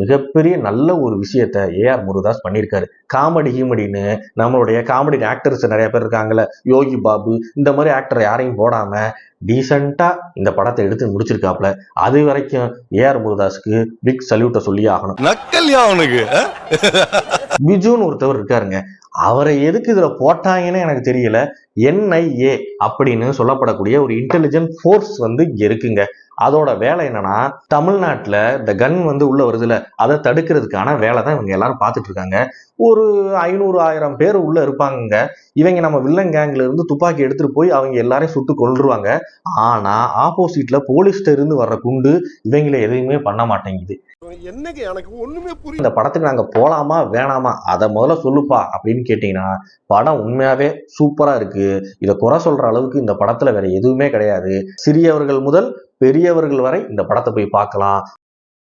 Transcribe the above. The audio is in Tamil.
மிகப்பெரிய நல்ல ஒரு விஷயத்த ஏஆர் முருகதாஸ் பண்ணியிருக்காரு. காமெடி ஹீமெடின்னு நம்மளுடைய காமெடி ஆக்டர்ஸ் நிறைய பேர் இருக்காங்கல்ல. யோகி பாபு இந்த மாதிரி ஆக்டர் யாரையும் போடாம டீசெண்டா இந்த படத்தை எடுத்து முடிச்சிருக்காப்ல அது வரைக்கும் ஏஆர் முருகதாஸுக்கு பிக் சல்யூட்டை சொல்லி ஆகணும். அவனுக்கு பிஜுன்னு ஒருத்தவர் இருக்காருங்க. அவரை எதுக்கு இதுல போட்டாங்கன்னு எனக்கு தெரியல. என்ஐஏ அப்படின்னு சொல்லப்படக்கூடிய ஒரு இன்டெலிஜென்ட் ஃபோர்ஸ் வந்து இங்க இருக்குங்க. அதோட வேலை என்னன்னா தமிழ்நாட்டுல இந்த கன் வந்து உள்ள வருதுல அதை தடுக்கிறதுக்கான வேலை தான் இவங்க எல்லாரும் பார்த்துட்டு இருக்காங்க ஒரு ஐநூறு ஆயிரம் பேர் உள்ள இருப்பாங்க இவங்க நம்ம வில்லன் கேங்ல இருந்து துப்பாக்கி எடுத்துட்டு போய் அவங்க எல்லாரையும் சுட்டு கொல்றுவாங்க ஆனா ஆப்போசிட்ல போலீஸ்ல இருந்து வர்ற குண்டு இவங்கள எதையுமே பண்ண மாட்டேங்குது. என்னங்க எனக்கு ஒண்ணுமே புரியல இந்த படத்துக்கு நாங்க போலாமா வேணாமா அதை முதல்ல சொல்லுப்பா அப்படின்னு கேட்டீங்கன்னா படம் உண்மையாவே சூப்பரா இருக்கு. இதை குறை சொல்ற அளவுக்கு இந்த படத்துல வேற எதுவுமே கிடையாது. சிறியவர்கள் முதல் பெரியவர்கள் வரை இந்த படத்தை போய் பார்க்கலாம்.